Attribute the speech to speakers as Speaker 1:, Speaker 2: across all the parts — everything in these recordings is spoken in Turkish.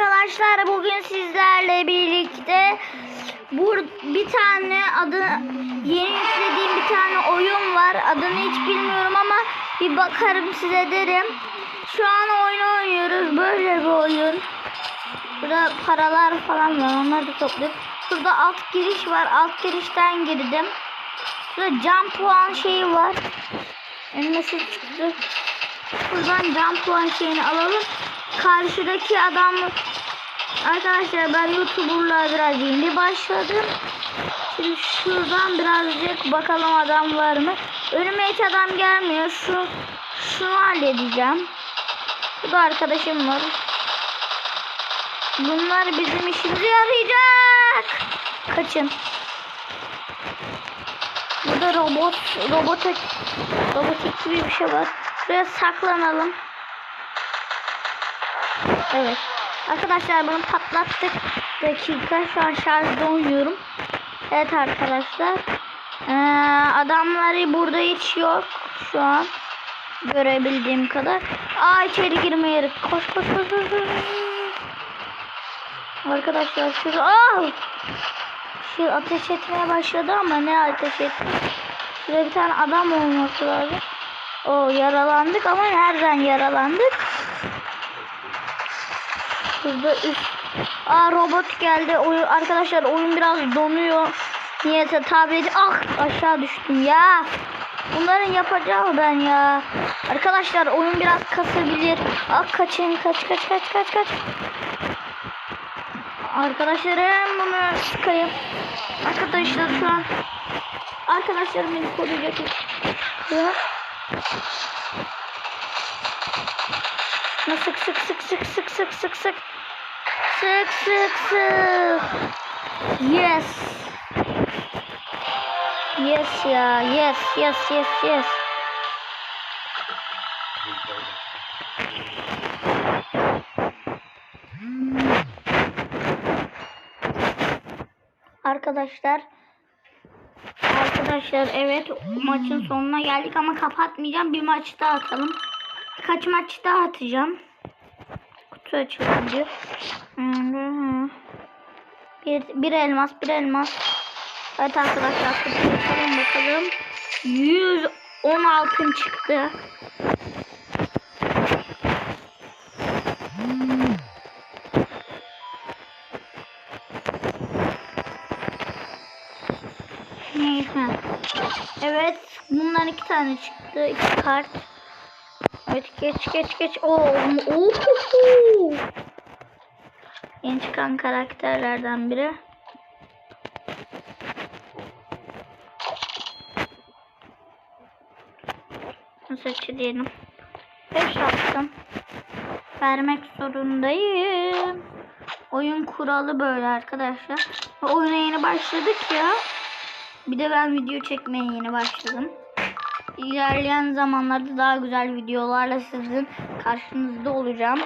Speaker 1: arkadaşlar bugün sizlerle birlikte bu bir tane adı yeni yüklediğim bir tane oyun var. Adını hiç bilmiyorum ama bir bakarım size derim. Şu an oyun oynuyoruz. Böyle bir oyun. Burada paralar falan var. Onları da topluyoruz. Şurada alt giriş var. Alt girişten girdim. Şurada cam puan şeyi var. Şey çıktı. Buradan cam puan şeyini alalım. Karşıdaki adam Arkadaşlar ben YouTuber'la biraz yeni başladım. Şimdi şuradan birazcık bakalım adam var mı? Önüme hiç adam gelmiyor. Şu şunu halledeceğim. Bu da arkadaşım var. Bunlar bizim işimize yarayacak. Kaçın. Burada robot, robotik, robotik gibi bir şey var. Şuraya saklanalım. Evet. Arkadaşlar bunu patlattık. Dakika şu an şarjda oynuyorum. Evet arkadaşlar. Ee, adamları burada hiç yok şu an. Görebildiğim kadar. Aa içeri girmeye koş koş koş koş. Arkadaşlar şurada. Aa! Şey ateş etmeye başladı ama ne ateş etti? Şurada bir tane adam olması lazım. O yaralandık ama nereden yaralandık? Şurada üst. Aa robot geldi. Oyun, arkadaşlar oyun biraz donuyor. Niyeyse tableti. Ah aşağı düştüm ya. Bunların yapacağı ben ya. Arkadaşlar oyun biraz kasabilir. Ah kaçın kaç kaç kaç kaç kaç. Arkadaşlarım bunu sıkayım. Arkadaşlar şu an arkadaşlarım beni koruyacak. Ya. Sık sık sık sık sık sık sık sık. Sık sık sık. Yes. Yes ya. Yes yes yes yes. Arkadaşlar Arkadaşlar evet maçın sonuna geldik ama kapatmayacağım. Bir maç daha atalım. Kaç maç daha atacağım. Kutu açılıyor. Bir, bir elmas bir elmas. Evet arkadaşlar kutu açalım bakalım. 110 altın çıktı. Neyse. Evet. Bundan iki tane çıktı. iki kart. Evet geç geç geç. Oo, oo. Yeni çıkan karakterlerden biri. Seçi diyelim. 5 yaptım. Vermek zorundayım. Oyun kuralı böyle arkadaşlar. Oyuna yeni başladık ya. Bir de ben video çekmeye yeni başladım. İlerleyen zamanlarda daha güzel videolarla sizin karşınızda olacağım.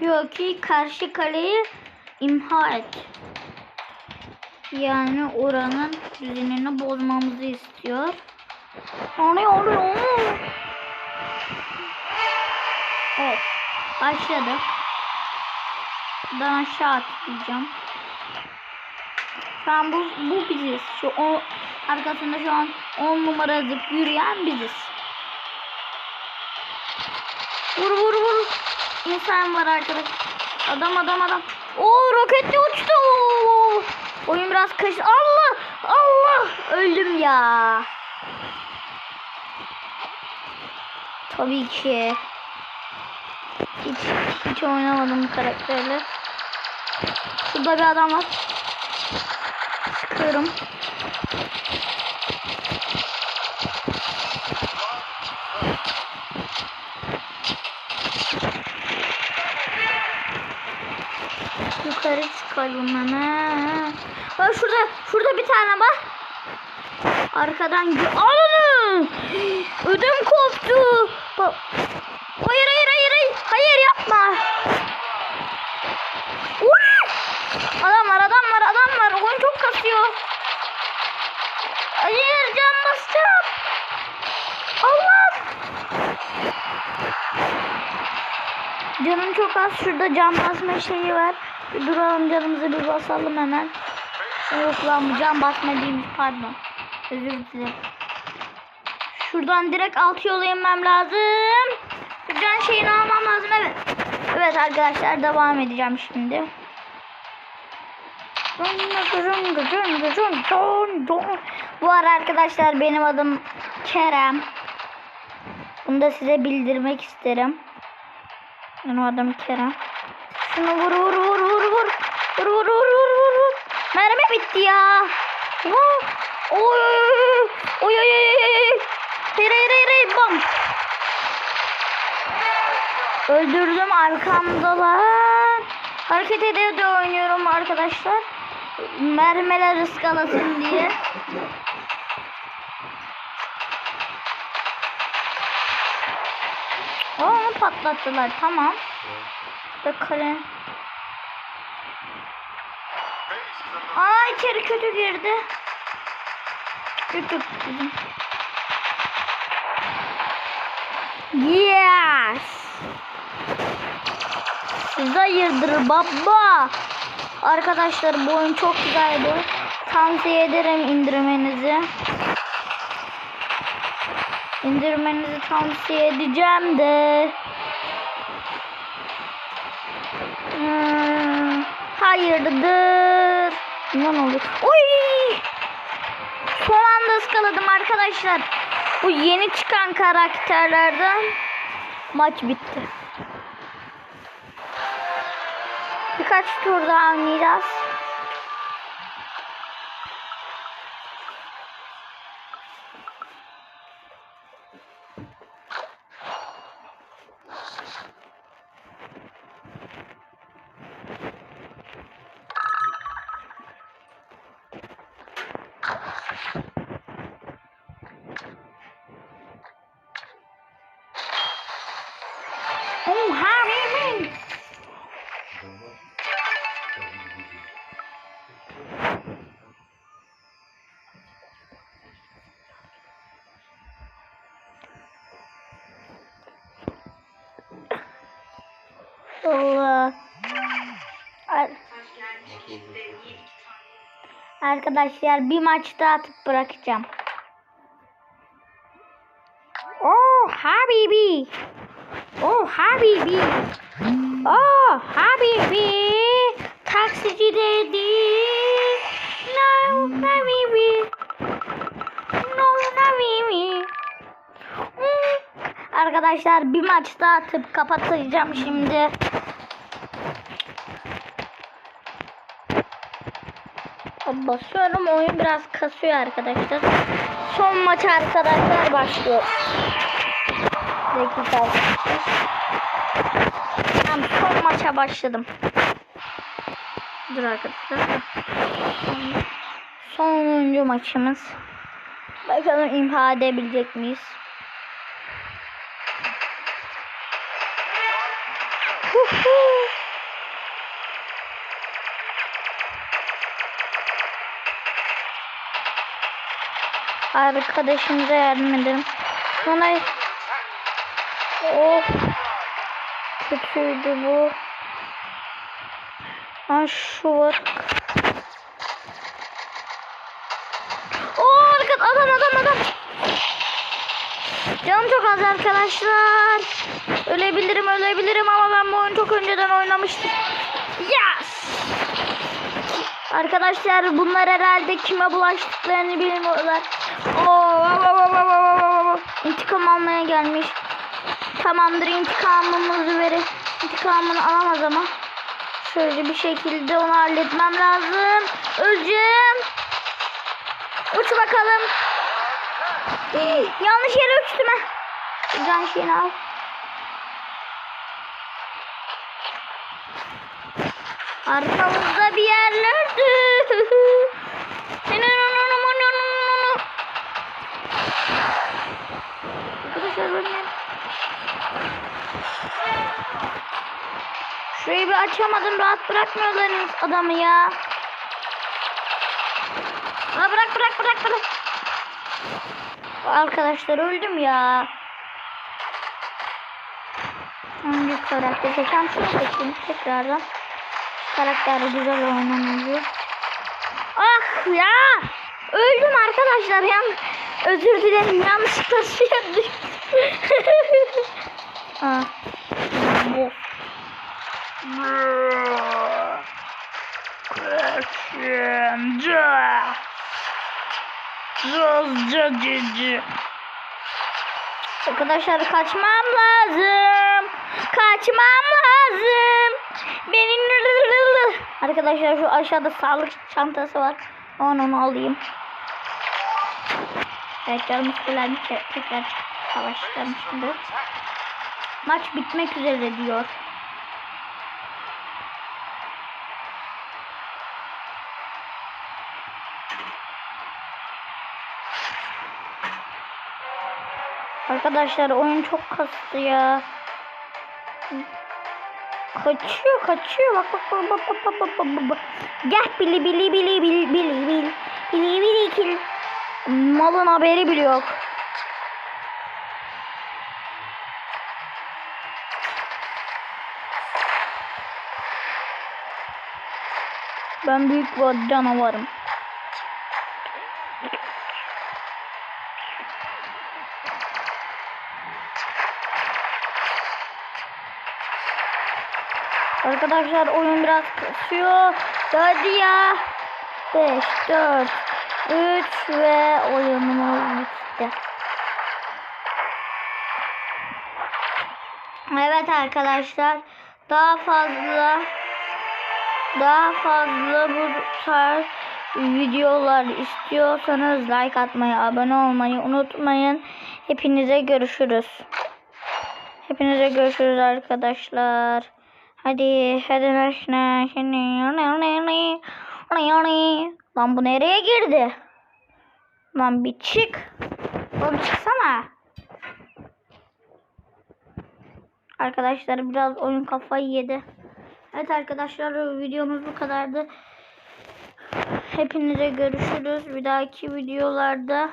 Speaker 1: Diyor ki karşı kaleyi imha et. Yani oranın düzenini bozmamızı istiyor. O ne oluyor? Evet. Başladık. Buradan aşağı atlayacağım. An bu, bu biziz. Şu o arkasında şu an 10 numara zıp yürüyen biziz. Vur vur vur. İnsan var arkadaş. Adam adam adam. Oo roketli uçtu. Oyun biraz kaç. Allah Allah öldüm ya. Tabii ki. Hiç, hiç oynamadım bu karakterle. Şurada bir adam var. Çıkalım hemen. Bak şurada, şurada bir tane bak. Arkadan alın. Ödüm koptu. Bak. Hayır hayır hayır hayır. Hayır yapma. Adam var adam var adam var. Oyun çok kasıyor. Hayır can basacağım. Allah. Canım çok az. Şurada cam basma şeyi var. Duralım canımızı bir basalım hemen. Yok lan bu cam basma değilmiş pardon. Özür dilerim. Şuradan direkt alt yola inmem lazım. Can şeyini almam lazım evet. Evet arkadaşlar devam edeceğim şimdi. Bu ara arkadaşlar benim adım Kerem. Bunu da size bildirmek isterim. Benim adım Kerem. Şunu vur vur vur vur vur. Vur vur vur vur vur vur. Mermi bitti ya. Vur. Oy oy oy oy. Hayır hayır hayır. Bam. Öldürdüm arkamdalar. Hareket ede de oynuyorum arkadaşlar. Mermiler ıskalasın diye. Aa, onu patlattılar tamam. Ve kale. Aa içeri kötü girdi. Kötü. Yes. Siz hayırdır baba. Arkadaşlar bu oyun çok güzel bu. Tavsiye ederim indirmenizi. İndirmenizi tavsiye edeceğim de. Hayırdır? Ne oldu? Oy! Son anda ıskaladım arkadaşlar. Bu yeni çıkan karakterlerden maç bitti. Birkaç tur daha oynayacağız. Oh, Harry! Allah. Ar- Arkadaşlar bir maç daha atıp bırakacağım. Oh Habibi. Oh Habibi. Oh Habibi. Taksici dedi. No Habibi. No Habibi. Hmm. Arkadaşlar bir maç daha atıp kapatacağım şimdi. Basıyorum oyun biraz kasıyor arkadaşlar. Son maç arkadaşlar başlıyor. Dakika arkadaşlar. Tamam son maça başladım. Dur arkadaşlar. Sonuncu maçımız. Bakalım imha edebilecek miyiz? Huhu. Arkadaşımıza yardım edelim. Ona Of. Kötüydü bu. Ha şu var. Oo arkadaş adam adam adam. Canım çok az arkadaşlar. Ölebilirim ölebilirim ama ben bu oyunu çok önceden oynamıştım. Yes. Arkadaşlar bunlar herhalde kime bulaştıklarını bilmiyorlar. Oo, intikam almaya gelmiş. Tamamdır intikamımızı verin. İntikamını alamaz ama. Şöyle bir şekilde onu halletmem lazım. Öleceğim. Uç bakalım. Yanlış yere uçtum. Can şeyini al. Arkamızda bir yerlerde. Ölmeyin. Şurayı bir açamadım. Rahat bırakmıyorlar adamı ya. Aa, bırak bırak bırak bırak. Arkadaşlar öldüm ya. Hangi karakter seçeceğim? Şunu seçeyim tekrardan. Karakter güzel oynanıyor. Ah ya! Öldüm arkadaşlar. Yan özür dilerim. Yanlışlıkla suya düştüm. Ah. Bu. Arkadaşlar kaçmam lazım. Kaçmam lazım. Benim Arkadaşlar şu aşağıda sağlık çantası var. Onu, onu alayım. Evet canım sıkılan tekrar savaşacağım şimdi. Maç bitmek üzere diyor. Arkadaşlar oyun çok kastı ya. Kaçıyor kaçıyor bak bak bak bak bak bak bak bak bak. Gel bili bili bili bili bili bili bili bili kil. Malın haberi bile yok. Ben büyük bir canavarım. Arkadaşlar oyun biraz kasıyor. Hadi ya. 5, 4, 3 ve oyunumuz bitti. Evet arkadaşlar. Daha fazla daha fazla bu tarz videolar istiyorsanız like atmayı, abone olmayı unutmayın. Hepinize görüşürüz. Hepinize görüşürüz arkadaşlar. Hadi hadi başla. Lan bu nereye girdi? Lan bir çık. Oğlum çıksana. Arkadaşlar biraz oyun kafayı yedi. Evet arkadaşlar videomuz bu kadardı. Hepinize görüşürüz. Bir dahaki videolarda.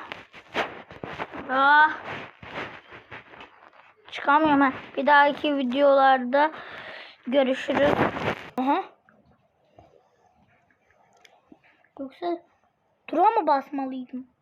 Speaker 1: Ah. Çıkamıyorum ha. Bir dahaki videolarda görüşürüz. Aha. Yoksa tura mı basmalıydım?